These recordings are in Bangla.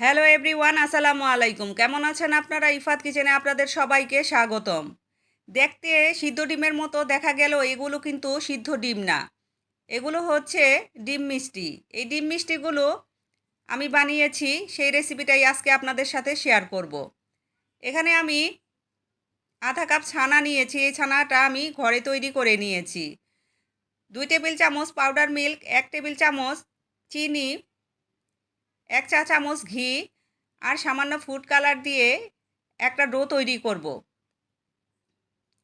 হ্যালো এভরিওয়ান আসসালামু আলাইকুম। কেমন আছেন আপনারা? ইফাত কিচেনে আপনাদের সবাইকে স্বাগতম। দেখতে সিদ্ধ ডিমের মতো দেখা গেল, এগুলো কিন্তু সিদ্ধ ডিম না। এগুলো হচ্ছে ডিম মিষ্টি। এই ডিম মিষ্টিগুলো আমি বানিয়েছি, সেই রেসিপিটাই আজকে আপনাদের সাথে শেয়ার করব। এখানে আমি আধা কাপ ছানা নিয়েছি, এই ছানাটা আমি ঘরে তৈরি করে নিয়েছি। দুই টেবিল চামচ পাউডার মিল্ক এক টেবিল চামচ চিনি এক চা চামচ ঘি আর সামান্য ফুড কালার দিয়ে একটা ডো তৈরি করব।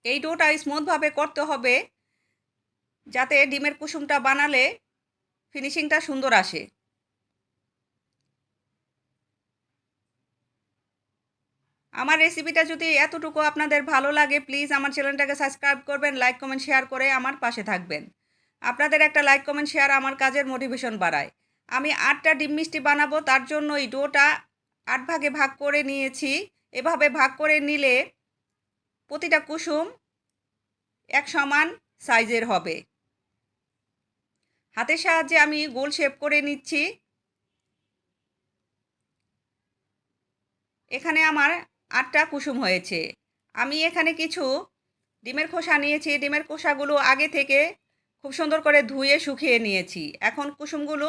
এই ডোটা স্মুথভাবে করতে হবে যাতে ডিমের কুসুমটা বানালে ফিনিশিংটা সুন্দর আসে। আমার রেসিপিটা যদি এতটুকু আপনাদের ভালো লাগে প্লিজ আমার চ্যানেলটাকে সাবস্ক্রাইব করবেন লাইক কমেন্ট শেয়ার করে আমার পাশে থাকবেন। আপনাদের একটা লাইক কমেন্ট শেয়ার আমার কাজের মোটিভেশন বাড়ায়। আমি আটটা ডিম মিষ্টি বানাবো, তার জন্য এই ডোটা আট ভাগে ভাগ করে নিয়েছি। এভাবে ভাগ করে নিলে প্রতিটা কুসুম এক সমান সাইজের হবে। হাতের সাহায্যে আমি গোল শেপ করে নিচ্ছি। এখানে আমার আটটা কুসুম হয়েছে। আমি এখানে কিছু ডিমের খোসা নিয়েছি। ডিমের খোসাগুলো আগে থেকে খুব সুন্দর করে ধুয়ে শুকিয়ে নিয়েছি। এখন কুসুমগুলো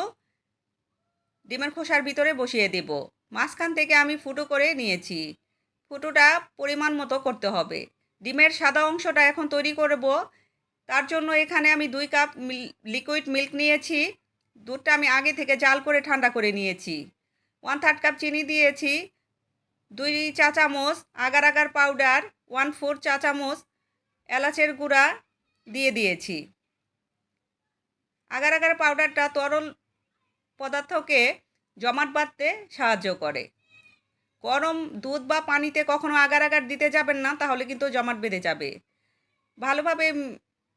ডিমের খোসার ভিতরে বসিয়ে দেব। মাঝখান থেকে আমি ফুটো করে নিয়েছি। ফুটোটা পরিমাণ মতো করতে হবে। ডিমের সাদা অংশটা এখন তৈরি করব। তার জন্য এখানে আমি দুই কাপ লিকুইড মিল্ক নিয়েছি। দুধটা আমি আগে থেকে জাল করে ঠান্ডা করে নিয়েছি। ওয়ান থার্ড কাপ চিনি দিয়েছি। দুই চা চামচ agar agar powder, one four চা চামচ এলাচের গুঁড়া দিয়ে দিয়েছি। আগার আগার পাউডারটা তরল পদার্থকে জমাট বাঁধতে সাহায্য করে। গরম দুধ বা পানিতে কখনো আগার আগার দিতে যাবেন না, তাহলে কিন্তু জমাট বেঁধে যাবে। ভালোভাবে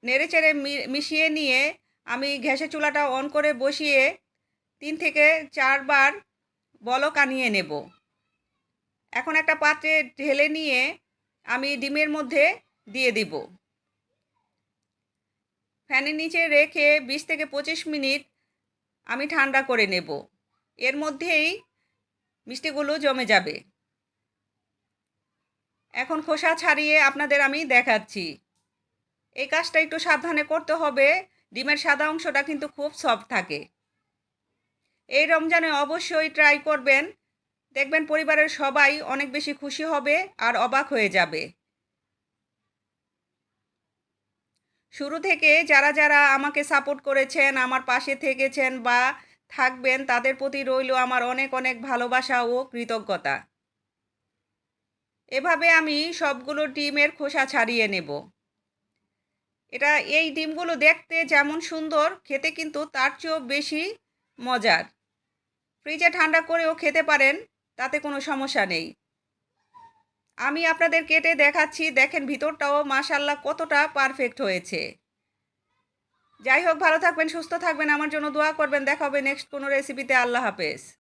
নেড়ে চেড়ে মিশিয়ে নিয়ে আমি গ্যাসের চুলাটা অন করে বসিয়ে তিন থেকে চারবার বলক আনিয়ে নেব। এখন একটা পাত্রে ঢেলে নিয়ে আমি ডিমের মধ্যে দিয়ে দিব। ফ্যানের নিচে রেখে বিশ থেকে পঁচিশ মিনিট আমি ঠান্ডা করে নেব। এর মধ্যেই মিষ্টিগুলো জমে যাবে। এখন খোসা ছাড়িয়ে আপনাদের আমি দেখাচ্ছি। এই কাজটা একটু সাবধানে করতে হবে। ডিমের সাদা অংশটা কিন্তু খুব সফট থাকে। এই রমজানে অবশ্যই ট্রাই করবেন। দেখবেন পরিবারের সবাই অনেক বেশি খুশি হবে আর অবাক হয়ে যাবে। শুরু থেকে যারা যারা আমাকে সাপোর্ট করেছেন, আমার পাশে থেকেছেন বা থাকবেন, তাদের প্রতি রইল আমার অনেক অনেক ভালোবাসা ও কৃতজ্ঞতা। এভাবে আমি সবগুলো ডিমের খোসা ছাড়িয়ে নেব। এটা, এই ডিমগুলো দেখতে যেমন সুন্দর, খেতে কিন্তু তার চেয়েও বেশি মজার। ফ্রিজে ঠান্ডা করেও খেতে পারেন, তাতে কোনো সমস্যা নেই। আমি আপনাদের কেটে দেখাচ্ছি, দেখেন ভিতরটাও মাশাল্লাহ কতটা পারফেক্ট হয়েছে। যাই হোক, ভালো থাকবেন, সুস্থ থাকবেন, আমার জন্য দোয়া করবেন, দেখা হবে নেক্সট কোনো রেসিপিতে আল্লাহ হাফেজ।